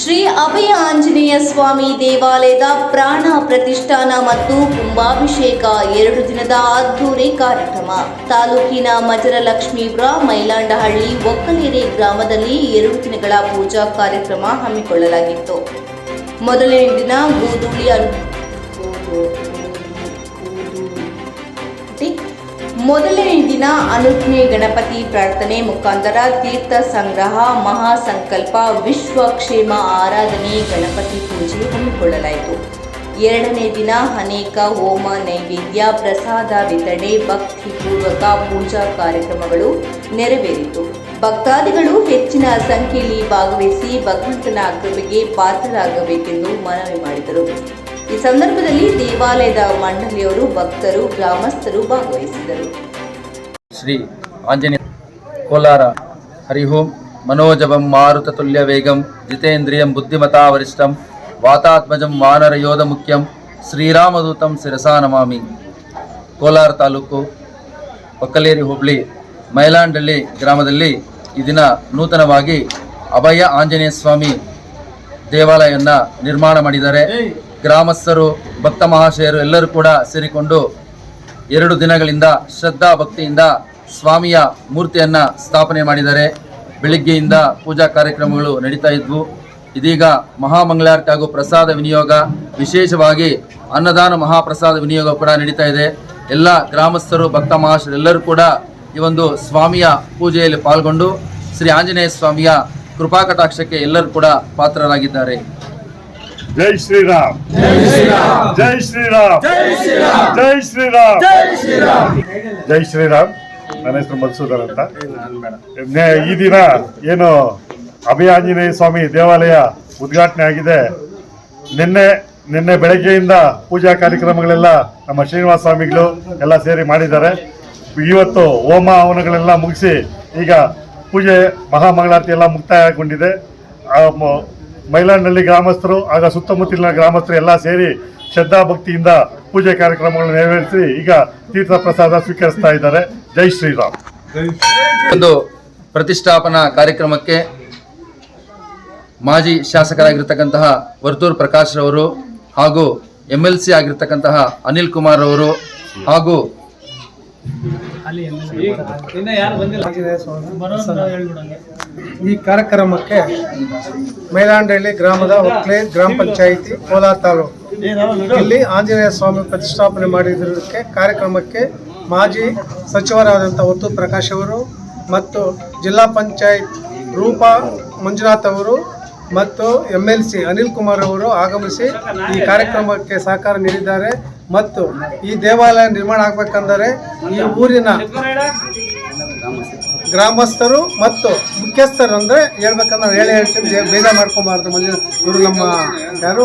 ಶ್ರೀ ಅಭಯ ಆಂಜನೇಯ ಸ್ವಾಮಿ ದೇವಾಲಯದ ಪ್ರಾಣ ಪ್ರತಿಷ್ಠಾನ ಮತ್ತು ಕುಂಭಾಭಿಷೇಕ ಎರಡು ದಿನದ ಅದ್ದೂರಿ ಕಾರ್ಯಕ್ರಮ. ತಾಲೂಕಿನ ಮಜರಲಕ್ಷ್ಮೀಪುರ ಮೈಲಾಂಡಹಳ್ಳಿ ಒಕ್ಕಲೇರಿ ಗ್ರಾಮದಲ್ಲಿ ಎರಡು ದಿನಗಳ ಪೂಜಾ ಕಾರ್ಯಕ್ರಮ ಹಮ್ಮಿಕೊಳ್ಳಲಾಗಿತ್ತು. ಮೊದಲನೇ ದಿನ ಗೂದೂಳಿ ಮೊದಲನೇ ದಿನ ಅನುಜ್ಞೆ ಗಣಪತಿ ಪ್ರಾರ್ಥನೆ ಮುಖಾಂತರ ತೀರ್ಥ ಸಂಗ್ರಹ, ಮಹಾಸಂಕಲ್ಪ, ವಿಶ್ವಕ್ಷೇಮ ಆರಾಧನೆ, ಗಣಪತಿ ಪೂಜೆ ಹಮ್ಮಿಕೊಳ್ಳಲಾಯಿತು. ಎರಡನೇ ದಿನ ಅನೇಕ ಹೋಮ ನೈವೇದ್ಯ, ಪ್ರಸಾದ ವಿತರಣೆ, ಭಕ್ತಿಪೂರ್ವಕ ಪೂಜಾ ಕಾರ್ಯಕ್ರಮಗಳು ನೆರವೇರಿತು. ಭಕ್ತಾದಿಗಳು ಹೆಚ್ಚಿನ ಸಂಖ್ಯೆಯಲ್ಲಿ ಭಾಗವಹಿಸಿ ಭಗವಂತನ ಕೃಪೆಗೆ ಪಾತ್ರರಾಗಬೇಕೆಂದು ಮನವಿ ಮಾಡಿದರು. ಈ ಸಂದರ್ಭದಲ್ಲಿ ದೇವಾಲಯದ ಮಂಡಳಿಯವರು ಭಕ್ತರು, ಗ್ರಾಮಸ್ಥರು ಭಾಗವಹಿಸಿದರು ಶ್ರೀ ಆಂಜನೇಯ ಕೋಲಾರ ಹರಿಹೋಂ ಮನೋಜವಂ ಮಾರುತ ತುಲ್ಯ ವೇಗಂ ಜಿತೇಂದ್ರಿಯಂ ಬುದ್ಧಿಮತಾ ವರಿಷ್ಠಂ ವಾತಾತ್ಮಜಂ ವಾನರ ಯೋಧ ಮುಖ್ಯಂ ಶ್ರೀರಾಮದೂತಂ ಶಿರಸಾ ನಮಾಮಿ. ಕೋಲಾರ ತಾಲೂಕು ಒಕ್ಕಲೇರಿ ಹೋಬಳಿ ಮೈಲಾಂಡಳ್ಳಿ ಗ್ರಾಮದಲ್ಲಿ ಈ ದಿನ ನೂತನವಾಗಿ ಅಭಯ ಆಂಜನೇಯ ಸ್ವಾಮಿ ದೇವಾಲಯವನ್ನು ನಿರ್ಮಾಣ ಮಾಡಿದ್ದಾರೆ. ಗ್ರಾಮಸ್ಥರು, ಭಕ್ತ ಮಹಾಶಯರು ಎಲ್ಲರೂ ಕೂಡ ಸೇರಿಕೊಂಡು ಎರಡು ದಿನಗಳಿಂದ ಶ್ರದ್ಧಾ ಭಕ್ತಿಯಿಂದ ಸ್ವಾಮಿಯ ಮೂರ್ತಿಯನ್ನು ಸ್ಥಾಪನೆ ಮಾಡಿದ್ದಾರೆ ಬೆಳಿಗ್ಗೆಯಿಂದ ಪೂಜಾ ಕಾರ್ಯಕ್ರಮಗಳು ನಡೀತಾ ಇದ್ವು. ಇದೀಗ ಮಹಾಮಂಗಳಾರತಿ ಹಾಗೂ ಪ್ರಸಾದ ವಿನಿಯೋಗ, ವಿಶೇಷವಾಗಿ ಅನ್ನದಾನ ಮಹಾಪ್ರಸಾದ ವಿನಿಯೋಗ ಕೂಡ ನಡೀತಾ ಇದೆ. ಎಲ್ಲ ಗ್ರಾಮಸ್ಥರು, ಭಕ್ತ ಎಲ್ಲರೂ ಕೂಡ ಈ ಒಂದು ಸ್ವಾಮಿಯ ಪೂಜೆಯಲ್ಲಿ ಪಾಲ್ಗೊಂಡು ಶ್ರೀ ಆಂಜನೇಯ ಸ್ವಾಮಿಯ ಕೃಪಾಕಟಾಕ್ಷಕ್ಕೆ ಎಲ್ಲರೂ ಕೂಡ ಪಾತ್ರರಾಗಿದ್ದಾರೆ. ಜೈ ಶ್ರೀರಾಮ್ ಜೈ ಶ್ರೀರಾಮ್ ಜೈ ಶ್ರೀರಾಮ್ ಜೈ ಶ್ರೀರಾಮ್ ನನ್ನ ಹೆಸರು ಮಧುಸೂದನ್ ಅಂತ. ಈ ದಿನ ಏನು ಅಭಯಾಂಜನೇಯ ಸ್ವಾಮಿ ದೇವಾಲಯ ಉದ್ಘಾಟನೆ ಆಗಿದೆ. ನಿನ್ನೆ ನಿನ್ನೆ ಬೆಳಗ್ಗೆಯಿಂದ ಪೂಜಾ ಕಾರ್ಯಕ್ರಮಗಳೆಲ್ಲ ನಮ್ಮ ಶ್ರೀನಿವಾಸ ಸ್ವಾಮಿಗಳು ಎಲ್ಲ ಸೇರಿ ಮಾಡಿದ್ದಾರೆ. ಇವತ್ತು ಹೋಮ ಹವನಗಳೆಲ್ಲ ಮುಗಿಸಿ ಈಗ ಪೂಜೆ ಮಹಾಮಂಗಳಾರತಿ ಎಲ್ಲ ಮುಕ್ತಾಯಗೊಂಡಿದೆ. ಆ ಗ್ರಾಮಸ್ಥರು ಆಗ ಸುತ್ತಮುತ್ತಲಿನ ಗ್ರಾಮಸ್ಥರು ಎಲ್ಲ ಸೇರಿ ಶ್ರದ್ಧಾ ಭಕ್ತಿಯಿಂದ ಪೂಜೆ ಕಾರ್ಯಕ್ರಮಗಳನ್ನು ನೆರವೇರಿಸಿ ಈಗ ತೀರ್ಥ ಪ್ರಸಾದ ಸ್ವೀಕರಿಸ್ತಾ ಇದ್ದಾರೆ. ಜೈ ಶ್ರೀರಾಮ್. ಒಂದು ಪ್ರತಿಷ್ಠಾಪನಾ ಕಾರ್ಯಕ್ರಮಕ್ಕೆ ಮಾಜಿ ಶಾಸಕರಾಗಿರ್ತಕ್ಕಂತಹ ವರ್ತೂರ್ ಪ್ರಕಾಶ್ ರವರು ಹಾಗೂ ಎಂ ಎಲ್ ಸಿ ಆಗಿರ್ತಕ್ಕಂತಹ ಅನಿಲ್ ಕುಮಾರ್ ಅವರು ಹಾಗೂ ಈ ಕಾರ್ಯಕ್ರಮಕ್ಕೆ ಮೈಲಾಂಡಹಳ್ಳಿ ಗ್ರಾಮದ ಒಕ್ಲೆ ಗ್ರಾಮ ಪಂಚಾಯಿತಿ ಕೋಲಾರ ತಾಲೂಕು. ಇಲ್ಲಿ ಆಂಜನೇಯ ಸ್ವಾಮಿ ಪ್ರತಿಷ್ಠಾಪನೆ ಮಾಡಿದಕ್ಕೆ ಕಾರ್ಯಕ್ರಮಕ್ಕೆ ಮಾಜಿ ಸಚಿವರಾದಂಥ ಒತ್ತು ಪ್ರಕಾಶ್ ಅವರು ಮತ್ತು ಜಿಲ್ಲಾ ಪಂಚಾಯತ್ ರೂಪಾ ಮಂಜುನಾಥ್ ಅವರು ಮತ್ತು M L C Anil Kumar ಅವರು ಆಗಮಿಸಿ ಈ ಕಾರ್ಯಕ್ರಮಕ್ಕೆ ಸಹಕಾರ ನೀಡಿದ್ದಾರೆ. ಮತ್ತು ಈ ದೇವಾಲಯ ನಿರ್ಮಾಣ ಆಗಬೇಕಂದರೆ ಈ ಊರಿನ ಗ್ರಾಮಸ್ಥರು ಮತ್ತು ಮುಖ್ಯಸ್ಥರು ಅಂದರೆ ಹೇಳ್ಬೇಕಂದ್ರೆ ಹೇಳಿ ಹೇಳ್ತೀನಿ. ಬೇಗ ಮಾಡ್ಕೊಬಾರ್ದು. ಮಂಜು ಇವರು ನಮ್ಮ ಯಾರು?